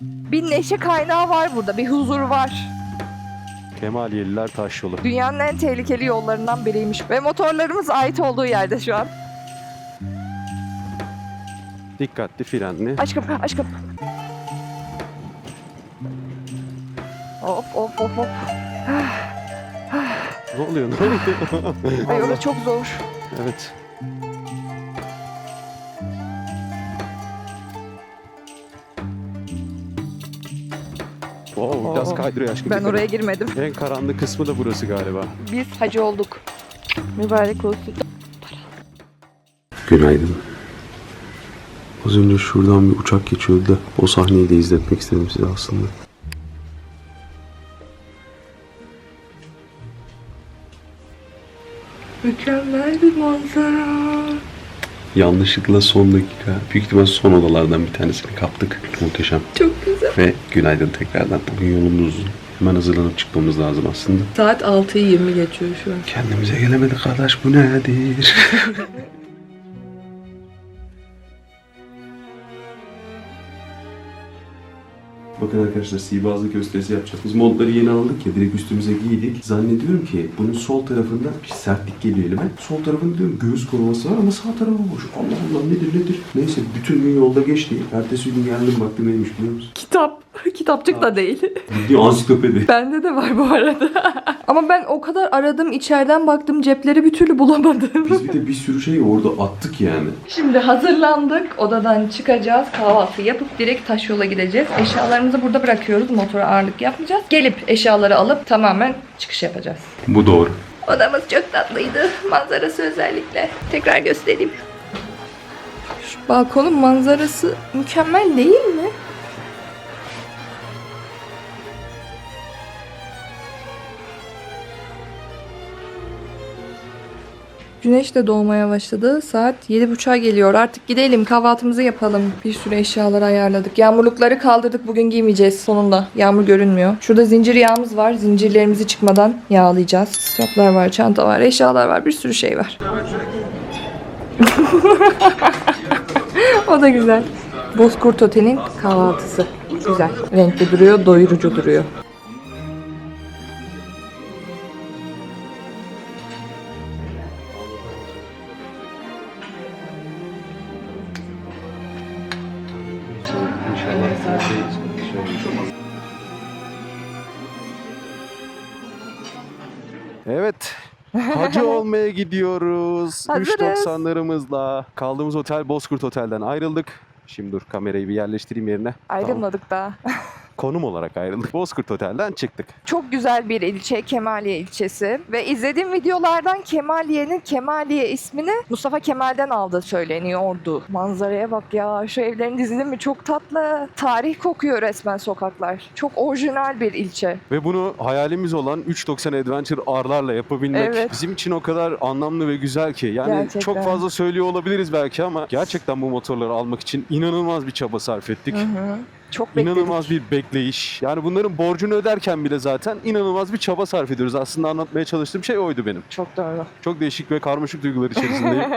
Bir neşe kaynağı var burada, bir huzur var. Kemaliyeliler taş yolu. Dünyanın en tehlikeli yollarından biriymiş. Ve motorlarımız ait olduğu yerde şu an. Dikkatli frenli. Aşkım, aşkım. Hop hop hop hop. Ne oluyor? Ne oluyor? Ay çok zor. evet. Wow, biraz Oo. kaydırıyor aşkım. Ben Dikkat oraya et. girmedim. En karanlık kısmı da burası galiba. Biz hacı olduk. Mübarek olsun. Günaydın. Az önce şuradan bir uçak geçiyordu da o sahneyi de izletmek istedim size aslında. Mükemmel bir manzara. Yanlışlıkla son dakika, büyük ihtimal son odalardan bir tanesini kaptık. Muhteşem. Çok. Ve günaydın tekrardan. Bugün yolumuz uzun. Hemen hazırlanıp çıkmamız lazım aslında. Saat 6'yı 20 geçiyor şu an. Kendimize gelemedik kardeş bu nedir? Bakın arkadaşlar sihirbazlık gösterisi yapacağız. Biz montları yeni aldık ya direkt üstümüze giydik. Zannediyorum ki bunun sol tarafında bir sertlik geliyor elime. Sol tarafında diyorum göğüs koruması var ama sağ tarafı boş. Allah Allah nedir nedir? Neyse bütün gün yolda geçti. Ertesi gün geldim baktım neymiş biliyor musun? Kitap. Kitapçık da değil. Bildiğin ansiklopedi. Bende de var bu arada. Ama ben o kadar aradım, içeriden baktım, cepleri bir türlü bulamadım. Biz bir de bir sürü şeyi orada attık yani. Şimdi hazırlandık. Odadan çıkacağız. Kahvaltı yapıp direkt taş yola gideceğiz. Eşyalarımızı burada bırakıyoruz. Motora ağırlık yapmayacağız. Gelip eşyaları alıp tamamen çıkış yapacağız. Bu doğru. Odamız çok tatlıydı. Manzarası özellikle. Tekrar göstereyim. Şu balkonun manzarası mükemmel değil mi? Güneş de doğmaya başladı. Saat 7.30'a geliyor. Artık gidelim kahvaltımızı yapalım. Bir sürü eşyaları ayarladık. Yağmurlukları kaldırdık. Bugün giymeyeceğiz sonunda. Yağmur görünmüyor. Şurada zincir yağımız var. Zincirlerimizi çıkmadan yağlayacağız. Straplar var, çanta var, eşyalar var. Bir sürü şey var. o da güzel. Bozkurt Otel'in kahvaltısı. Güzel. Renkli duruyor, doyurucu duruyor. Evet. Hacı olmaya gidiyoruz. Hazırız. 3.90'larımızla. Kaldığımız otel Bozkurt Otel'den ayrıldık. Şimdi dur kamerayı bir yerleştireyim yerine. Tamam. Ayrılmadık daha. Konum olarak ayrıldık. Bozkurt Otel'den çıktık. Çok güzel bir ilçe Kemaliye ilçesi ve izlediğim videolardan Kemaliye'nin Kemaliye ismini Mustafa Kemal'den aldığı söyleniyordu. Manzaraya bak ya şu evlerin dizilimi çok tatlı. Tarih kokuyor resmen sokaklar. Çok orijinal bir ilçe. Ve bunu hayalimiz olan 3.90 Adventure R'larla yapabilmek Evet. bizim için o kadar anlamlı ve güzel ki. Yani Gerçekten. çok fazla söylüyor olabiliriz belki ama gerçekten bu motorları almak için inanılmaz bir çaba sarf ettik. Hı hı. Çok bekledik. İnanılmaz bir bekleyiş. Yani bunların borcunu öderken bile zaten inanılmaz bir çaba sarf ediyoruz. Aslında anlatmaya çalıştığım şey oydu benim. Çok doğru. Çok değişik ve karmaşık duygular içerisindeyim.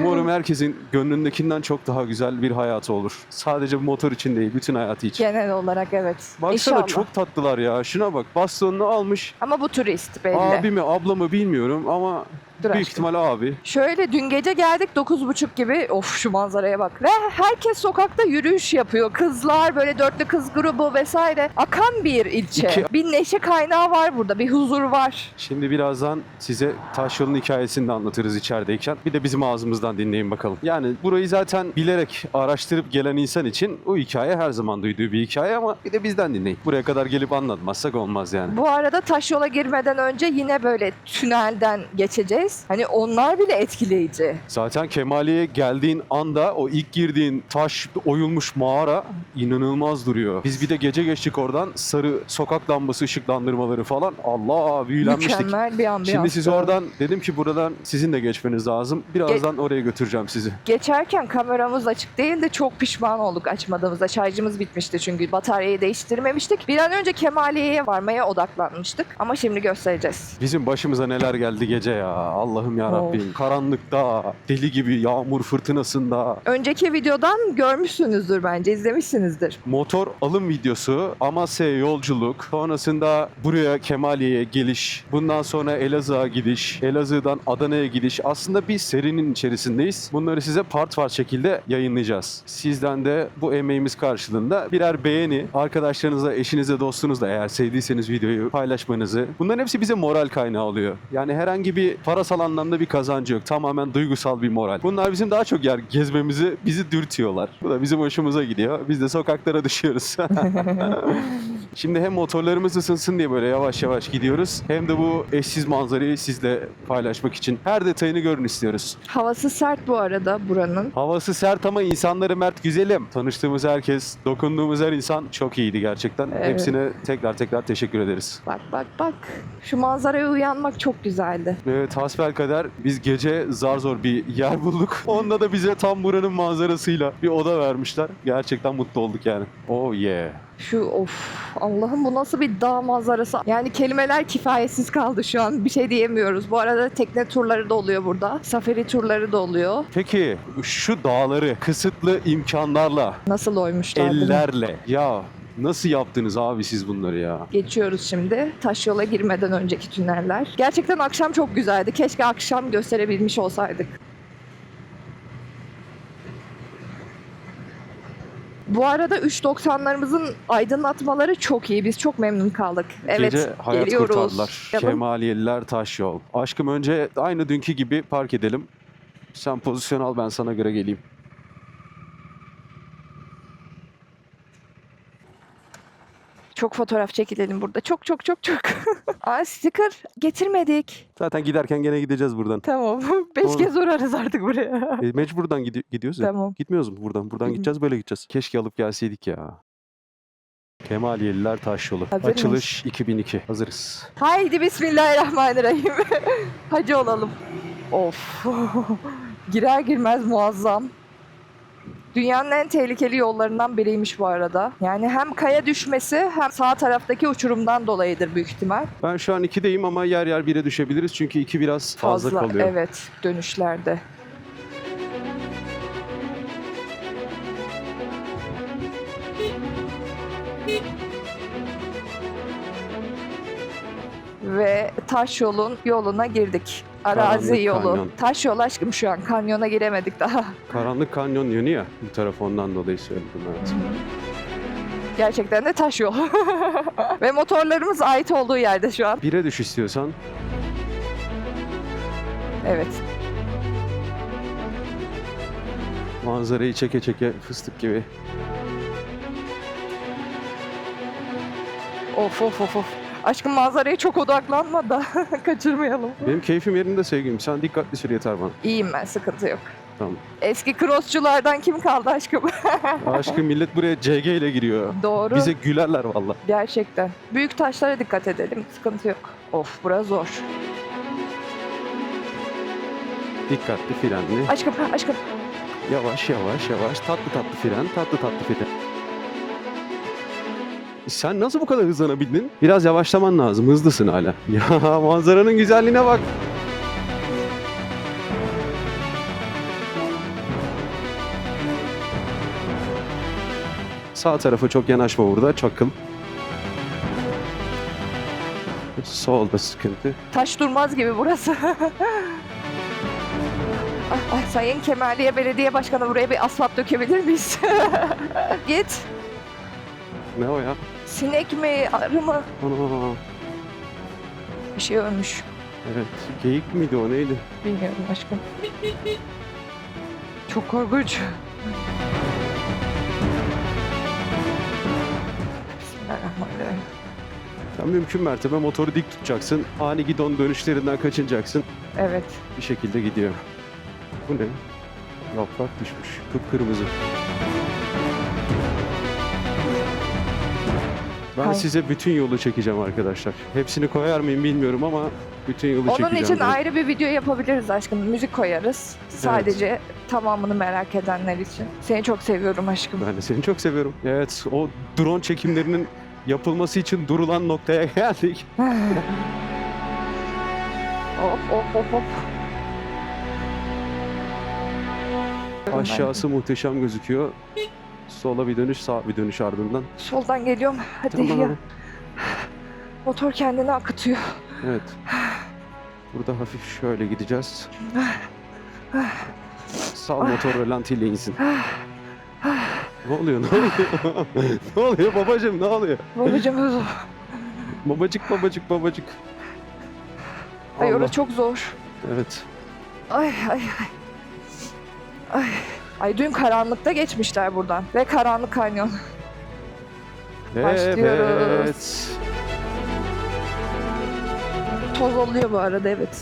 Umarım herkesin gönlündekinden çok daha güzel bir hayatı olur. Sadece bu motor için değil, bütün hayatı için. Genel olarak evet. Baksana İnşallah. çok tatlılar ya. Şuna bak bastonunu almış. Ama bu turist belli. Abi mi abla mı bilmiyorum ama Dur büyük aşkım. ihtimal abi. Şöyle dün gece geldik 9.30 gibi. Of şu manzaraya bak. Ve herkes sokakta yürüyüş yapıyor. Kızlar böyle dörtlü kız grubu vesaire. Akan bir ilçe. İki- Bir neşe kaynağı var burada. Bir huzur var. Şimdi birazdan size taş yolun hikayesini de anlatırız içerideyken. Bir de bizim ağzımızdan dinleyin bakalım. Yani burayı zaten bilerek araştırıp gelen insan için o hikaye her zaman duyduğu bir hikaye ama bir de bizden dinleyin. Buraya kadar gelip anlatmazsak olmaz yani. Bu arada taş yola girmeden önce yine böyle tünelden geçeceğiz. Hani onlar bile etkileyici. Zaten Kemaliye'ye geldiğin anda o ilk girdiğin taş oyulmuş mağara inanılmaz duruyor. Biz bir de gece geçtik oradan sarı sokak lambası ışıklandırmaları falan. Allah büyülenmiştik. Mükemmel bir ambiyans. Şimdi siz oradan dedim ki buradan sizin de geçmeniz lazım. Birazdan oraya götüreceğim sizi. Geçerken kameramız açık değildi. Çok pişman olduk açmadığımızda. Şarjımız bitmişti çünkü bataryayı değiştirmemiştik. Bir an önce Kemaliye'ye varmaya odaklanmıştık. Ama şimdi göstereceğiz. Bizim başımıza neler geldi gece ya. Allah'ım ya Rabbim. Karanlıkta, deli gibi yağmur fırtınasında. Önceki videodan görmüşsünüzdür bence, izlemişsinizdir. Motor alım videosu, Amasya'ya yolculuk, sonrasında buraya Kemaliye'ye geliş, bundan sonra Elazığ'a gidiş, Elazığ'dan Adana'ya gidiş. Aslında bir serinin içerisindeyiz. Bunları size part part şekilde yayınlayacağız. Sizden de bu emeğimiz karşılığında birer beğeni, arkadaşlarınızla, eşinizle, dostunuzla eğer sevdiyseniz videoyu paylaşmanızı. Bunların hepsi bize moral kaynağı oluyor. Yani herhangi bir parasal anlamda bir kazancı yok. Tamamen duygusal bir moral. Bunlar bizim daha çok yer gezmemizi, bizi dürtüyorlar. Bu da bizim hoşumuza gidiyor. Biz de sokaklara düşüyoruz. Şimdi hem motorlarımız ısınsın diye böyle yavaş yavaş gidiyoruz. Hem de bu eşsiz manzarayı sizle paylaşmak için her detayını görün istiyoruz. Havası sert bu arada buranın. Havası sert ama insanları mert güzelim. Tanıştığımız herkes, dokunduğumuz her insan çok iyiydi gerçekten. Evet. Hepsine tekrar tekrar teşekkür ederiz. Bak bak bak. Şu manzaraya uyanmak çok güzeldi. Evet hasbelkader biz gece zar zor bir yer bulduk. Onda da bize tam buranın manzarasıyla bir oda vermişler. Gerçekten mutlu olduk yani. Oh yeah. Şu of Allah'ım bu nasıl bir dağ manzarası. Yani kelimeler kifayetsiz kaldı şu an. Bir şey diyemiyoruz. Bu arada tekne turları da oluyor burada. Safari turları da oluyor. Peki şu dağları kısıtlı imkanlarla, Nasıl oymuşlar ellerle ya nasıl yaptınız abi siz bunları ya? Geçiyoruz şimdi. Taş yola girmeden önceki tüneller. Gerçekten akşam çok güzeldi. Keşke akşam gösterebilmiş olsaydık. Bu arada 3.90'larımızın aydınlatmaları çok iyi. Biz çok memnun kaldık. Evet, Gece hayat geliyoruz. kurtardılar. Kemaliyeliler taş yol. Aşkım önce aynı dünkü gibi park edelim. Sen pozisyon al ben sana göre geleyim. Çok fotoğraf çekilelim burada. Çok çok çok çok. Aa sticker getirmedik. Zaten giderken gene gideceğiz buradan. Tamam. Beş Tamam. kez uğrarız artık buraya. E, mecburdan gidi- gidiyoruz ya. tamam. Gitmiyoruz mu buradan? Buradan gideceğiz böyle gideceğiz. Keşke alıp gelseydik ya. Kemaliyeliler taş yolu. Hazır Açılış 2002. Hazırız. Haydi bismillahirrahmanirrahim. Hacı olalım. Of. Girer girmez muazzam. Dünyanın en tehlikeli yollarından biriymiş bu arada. Yani hem kaya düşmesi hem sağ taraftaki uçurumdan dolayıdır büyük ihtimal. Ben şu an 2'deyim ama yer yer 1'e düşebiliriz. Çünkü 2 biraz fazla, kalıyor. Evet dönüşlerde. Ve taş yolun yoluna girdik. Arazi Karanlık yolu. kanyon. Taş yol aşkım şu an. Kanyona giremedik daha. Karanlık kanyon yönü ya. Bu taraf ondan dolayı söyledim evet. Gerçekten de taş yol. Ve motorlarımız ait olduğu yerde şu an. 1'e düş istiyorsan. Evet. Manzarayı çeke çeke fıstık gibi. Of of of of. Aşkım manzaraya çok odaklanma da kaçırmayalım. Benim keyfim yerinde sevgilim. Sen dikkatli sür yeter bana. İyiyim ben sıkıntı yok. Tamam. Eski crossçulardan kim kaldı aşkım? Aşkım millet buraya CG ile giriyor. Doğru. Bize gülerler valla. Gerçekten. Büyük taşlara dikkat edelim. Sıkıntı yok. Of burası zor. Dikkatli frenli. Aşkım aşkım. Yavaş yavaş yavaş. Tatlı tatlı fren. Tatlı tatlı fren. Sen nasıl bu kadar hızlanabildin? Biraz yavaşlaman lazım. Hızlısın hala. Ya manzaranın güzelliğine bak. Sağ tarafa çok yanaşma burada. Çakıl. Solda sıkıntı. Taş durmaz gibi burası. Ah, ah, Sayın Kemaliye Belediye Başkanı buraya bir asfalt dökebilir miyiz? Git. Ne o ya? Sinek mi, arı mı? Ana. Bir şey ölmüş. Evet. Geyik miydi o neydi? Bilmiyorum aşkım. Çok korkunç. Bismillahirrahmanirrahim. Sen mümkün mertebe motoru dik tutacaksın. Ani gidon dönüşlerinden kaçınacaksın. Evet. Bir şekilde gidiyor. Bu ne? Yaprak düşmüş. Kıpkırmızı. Ben Hay- size bütün yolu çekeceğim arkadaşlar. Hepsini koyar mıyım bilmiyorum ama bütün yolu Onun çekeceğim. için ben. ayrı bir video yapabiliriz aşkım. Müzik koyarız. Sadece tamamını merak edenler için. Seni çok seviyorum aşkım. Ben de seni çok seviyorum. Evet, o drone çekimlerinin yapılması için durulan noktaya geldik. Hop hop hop hop. Aşağısı muhteşem gözüküyor. Sola bir dönüş, sağ bir dönüş ardından. Soldan geliyorum. Hadi Tamam. ya. Motor kendini akıtıyor. Evet. Burada hafif şöyle gideceğiz. Sağ motor rölantiyle insin. ne oluyor? Ne oluyor? ne oluyor babacım? Ne oluyor? Babacım hızlı. Babacık babacık babacık. Ay Allah. orası çok zor. Evet. Ay ay ay. Ay. Ay dün karanlıkta geçmişler buradan. Ve karanlık kanyon. Başlıyoruz. Evet. Toz oluyor bu arada evet.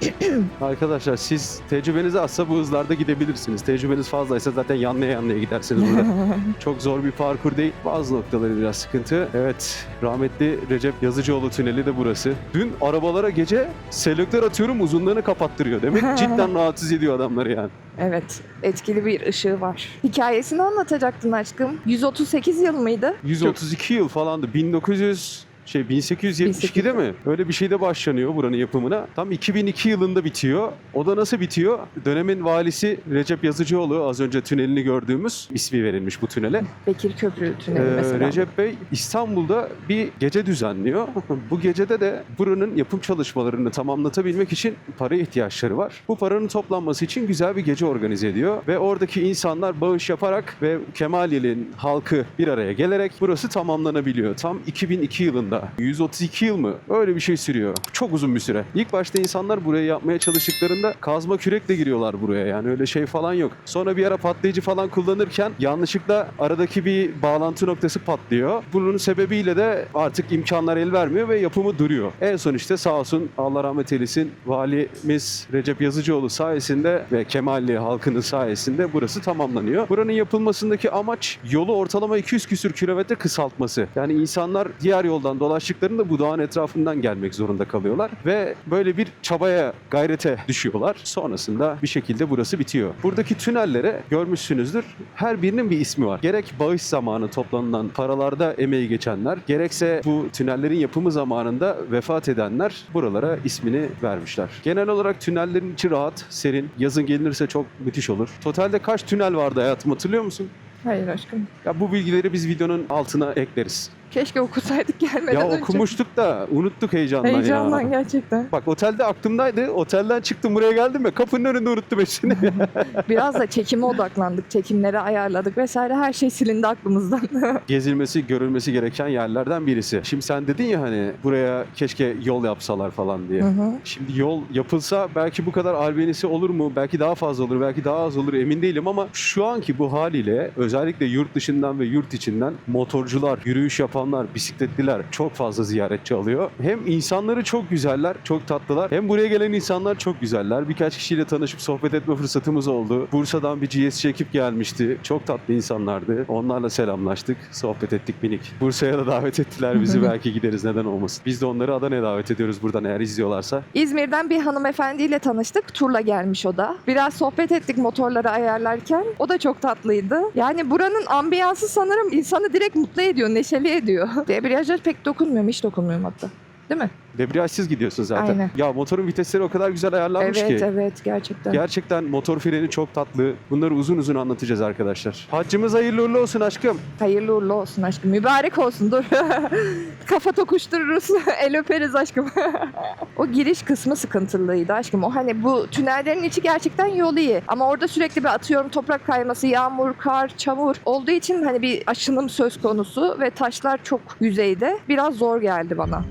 Arkadaşlar siz tecrübeniz azsa bu hızlarda gidebilirsiniz. Tecrübeniz fazlaysa zaten yanlaya yanlaya gidersiniz burada. Çok zor bir parkur değil. Bazı noktaları biraz sıkıntı. Evet, rahmetli Recep Yazıcıoğlu tüneli de burası. Dün arabalara gece selektör atıyorum uzunlarını kapattırıyor. Demek cidden rahatsız ediyor adamları yani. Evet, etkili bir ışığı var. Hikayesini anlatacaktın aşkım. 138 yıl mıydı? 132 yıl falandı. 1900 şey 1872'de mi? Öyle bir şeyde başlanıyor buranın yapımına. Tam 2002 yılında bitiyor. O da nasıl bitiyor? Dönemin valisi Recep Yazıcıoğlu az önce tünelini gördüğümüz ismi verilmiş bu tünele. Bekir Köprü tüneli Ee, mesela. Recep Bey İstanbul'da bir gece düzenliyor. Bu gecede de buranın yapım çalışmalarını tamamlatabilmek için para ihtiyaçları var. Bu paranın toplanması için güzel bir gece organize ediyor ve oradaki insanlar bağış yaparak ve Kemaliyel'in halkı bir araya gelerek burası tamamlanabiliyor. Tam 2002 yılında. 132 yıl mı? Öyle bir şey sürüyor. Çok uzun bir süre. İlk başta insanlar burayı yapmaya çalıştıklarında kazma kürekle giriyorlar buraya. Yani öyle şey falan yok. Sonra bir ara patlayıcı falan kullanırken yanlışlıkla aradaki bir bağlantı noktası patlıyor. Bunun sebebiyle de artık imkanlar el vermiyor ve yapımı duruyor. En son işte sağ olsun Allah rahmet eylesin valimiz Recep Yazıcıoğlu sayesinde ve Kemalli halkının sayesinde burası tamamlanıyor. Buranın yapılmasındaki amaç yolu ortalama 200 küsür kilometre kısaltması. Yani insanlar diğer yoldan dolaştıklarında bu dağın etrafından gelmek zorunda kalıyorlar ve böyle bir çabaya, gayrete düşüyorlar. Sonrasında bir şekilde burası bitiyor. Buradaki tünellere görmüşsünüzdür. Her birinin bir ismi var. Gerek bağış zamanı toplanılan paralarda emeği geçenler, gerekse bu tünellerin yapımı zamanında vefat edenler buralara ismini vermişler. Genel olarak tünellerin içi rahat, serin. Yazın gelinirse çok müthiş olur. Totalde kaç tünel vardı hayatım hatırlıyor musun? Hayır aşkım. Ya bu bilgileri biz videonun altına ekleriz. Keşke okusaydık gelmeden Ya önce. okumuştuk da unuttuk heyecandan, Heyecandan ya. gerçekten. Bak otelde aklımdaydı. Otelden çıktım buraya geldim ya kapının önünde unuttum hepsini. Biraz da çekime odaklandık. Çekimleri ayarladık vesaire. Her şey silindi aklımızdan. Gezilmesi, görülmesi gereken yerlerden birisi. Şimdi sen dedin ya hani buraya keşke yol yapsalar falan diye. Hı hı. Şimdi yol yapılsa belki bu kadar albenisi olur mu? Belki daha fazla olur, belki daha az olur emin değilim ama şu anki bu haliyle özellikle yurt dışından ve yurt içinden motorcular, yürüyüş yapanlar, bisikletliler çok fazla ziyaretçi alıyor. Hem insanları çok güzeller, çok tatlılar. Hem buraya gelen insanlar çok güzeller. Birkaç kişiyle tanışıp sohbet etme fırsatımız oldu. Bursa'dan bir GSC ekip gelmişti. Çok tatlı insanlardı. Onlarla selamlaştık, sohbet ettik minik. Bursa'ya da davet ettiler bizi. belki gideriz neden olmasın. Biz de onları Adana'ya davet ediyoruz buradan eğer izliyorlarsa. İzmir'den bir hanımefendiyle tanıştık. Turla gelmiş o da. Biraz sohbet ettik motorları ayarlarken. O da çok tatlıydı. Yani buranın ambiyansı sanırım insanı direkt mutlu ediyor, neşeli ediyor. Debriyaja pek dokunmuyorum, hiç dokunmuyorum hatta. Değil mi? Debriyajsız gidiyorsun zaten. Aynen. Ya motorun vitesleri o kadar güzel ayarlanmış evet, ki. evet gerçekten. Gerçekten motor freni çok tatlı. Bunları uzun uzun anlatacağız arkadaşlar. Haccımız hayırlı uğurlu olsun aşkım. Hayırlı uğurlu olsun aşkım. Mübarek olsun dur. Kafa tokuştururuz. El öperiz aşkım. o giriş kısmı sıkıntılıydı aşkım. O hani bu tünellerin içi gerçekten yol iyi. Ama orada sürekli bir atıyorum toprak kayması, yağmur, kar, çamur olduğu için hani bir aşınım söz konusu ve taşlar çok yüzeyde. Biraz zor geldi bana.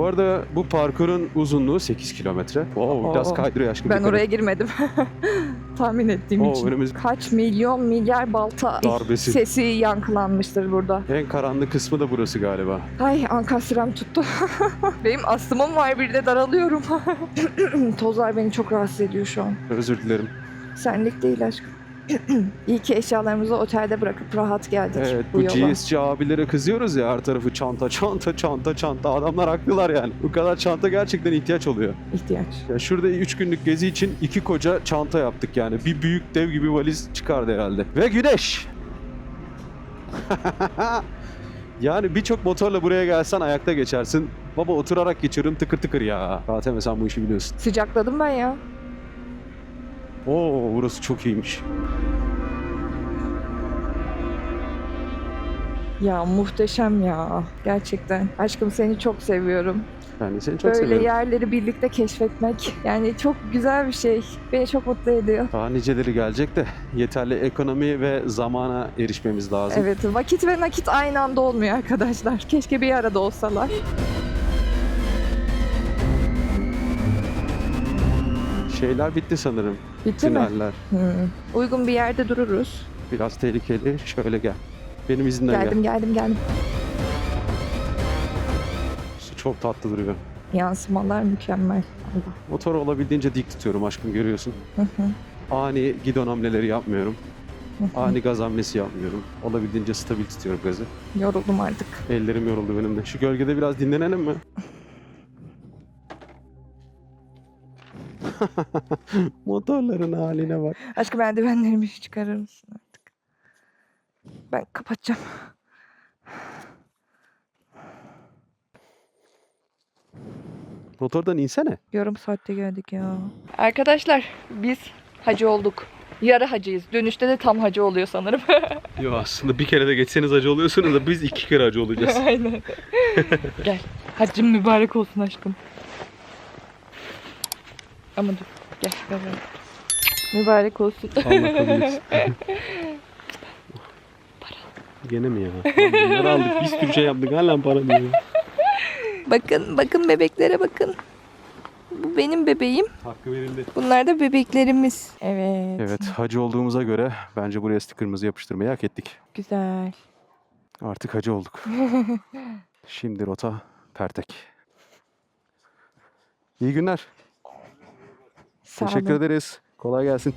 Bu arada bu parkurun uzunluğu 8 kilometre. Oo, biraz Oo. kaydırıyor aşkım. Ben oraya girmedim. Tahmin ettiğim Oo, için. önümüz- Kaç milyon milyar balta Darbesi. sesi yankılanmıştır burada. En karanlık kısmı da burası galiba. Ay ankastram tuttu. Benim astımım var bir de daralıyorum. Tozlar beni çok rahatsız ediyor şu an. Özür dilerim. Senlik değil aşkım. İyi ki eşyalarımızı otelde bırakıp rahat geldik Evet bu bu yola. GSC abilere kızıyoruz ya her tarafı çanta çanta çanta çanta. Adamlar haklılar yani. Bu kadar çanta gerçekten ihtiyaç oluyor. ihtiyaç. Ya şurada 3 günlük gezi için iki koca çanta yaptık yani. Bir büyük dev gibi valiz çıkardı herhalde. Ve güneş. yani birçok motorla buraya gelsen ayakta geçersin. Baba oturarak geçiyorum tıkır tıkır ya. Zaten sen bu işi biliyorsun. Sıcakladım ben ya. Oo burası çok iyiymiş. Ya muhteşem ya. Gerçekten. Aşkım seni çok seviyorum. Ben de seni çok Böyle seviyorum. yerleri birlikte keşfetmek. Yani çok güzel bir şey. Beni çok mutlu ediyor. Daha niceleri gelecek de yeterli ekonomi ve zamana erişmemiz lazım. Evet vakit ve nakit aynı anda olmuyor arkadaşlar. Keşke bir arada olsalar. Şeyler bitti sanırım. Bitti mi? Tüneller. Hı. Uygun bir yerde dururuz. Biraz tehlikeli. Şöyle gel. Benim izinden gel. Geldim geldim geldim. Çok tatlı duruyor. Yansımalar mükemmel. Allah. Motoru olabildiğince dik tutuyorum aşkım görüyorsun. Hı hı. Ani gidon hamleleri yapmıyorum. Ani gaz hamlesi yapmıyorum. Olabildiğince stabil tutuyorum gazı. Yoruldum artık. Ellerim yoruldu benim de. Şu gölgede biraz dinlenelim mi? Motorların haline bak. Aşkım eldivenlerimi çıkarır mısın artık? Ben kapatacağım. Motordan insene. Yarım saatte geldik ya. Arkadaşlar biz hacı olduk. Yarı hacıyız. Dönüşte de tam hacı oluyor sanırım. Yo aslında bir kere de geçseniz acı oluyorsunuz da biz iki kere acı olacağız. Aynen. Gel. Haccın mübarek olsun aşkım. Ama dur. Gel. Ver, ver. Mübarek olsun. Allah kabul etsin. Gene mi ya? Lan Bunları aldık. Bir sürü şey yaptık. Hala para diyor. bakın, bakın bebeklere bakın. Bu benim bebeğim. Hakkı verildi. Bunlar da bebeklerimiz. Evet. Evet hacı olduğumuza göre bence buraya sticker'ımızı yapıştırmayı hak ettik. Güzel. Artık hacı olduk. Şimdi rota Pertek. İyi günler. Sağ Teşekkür olun. ederiz. Kolay gelsin.